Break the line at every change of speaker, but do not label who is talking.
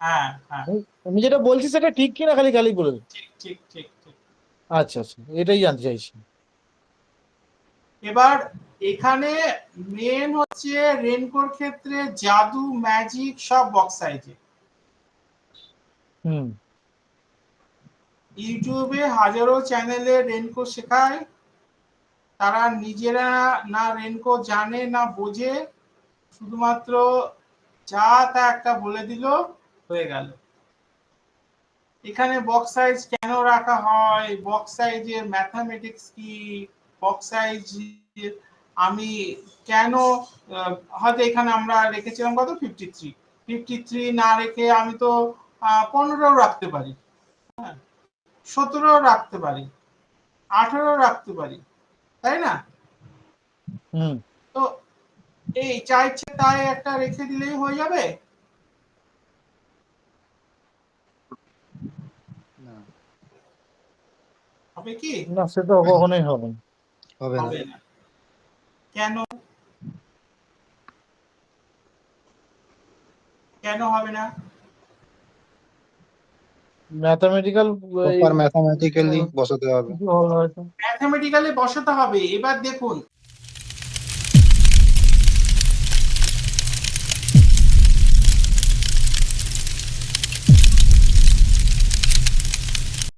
হ্যাঁ হ্যাঁ।
আমি যেটা বলছি সেটা ঠিক কিনা খালি খালি বলে দিন।
ঠিক ঠিক ঠিক ঠিক।
আচ্ছা আচ্ছা এটাই জানতে চাইছি।
এবার এখানে মেন হচ্ছে রেনকোর ক্ষেত্রে জাদু ম্যাজিক সব বক্স সাইজে
হুম।
ইউটিউবে হাজারো চ্যানেলে রেনকো শেখায়। তারা নিজেরা না রেনকো জানে না বোঝে। শুধুমাত্র যা তা একটা বলে দিল। হয়ে গেল। এখানে বক্স সাইজ কেন রাখা হয়? বক্স সাইজের ম্যাথামেটিক্স কি? বক্স সাইজ আমি কেন হয়তো এখানে আমরা রেখেছিলাম কত? ফিফটি থ্রি ফিফটি থ্রি না রেখে আমি তো পনেরো রাখতে পারি। হ্যাঁ সতেরো রাখতে পারি। আঠেরো রাখতে পারি। তাই না?
হুম।
তো এই যা ইচ্ছে তাই একটা রেখে দিলেই হয়ে যাবে? হবে কি?
না সেটা কখনোই হবে না।
হবে না।
কেন? কেন হবে না?
ম্যাথমেটিক্যাল
প্রপার ম্যাথামেটিক্যালি বসাতে হবে।
ম্যাথমেটিক্যালি
ম্যাথামেটিক্যালি বসাতে হবে। এবার দেখুন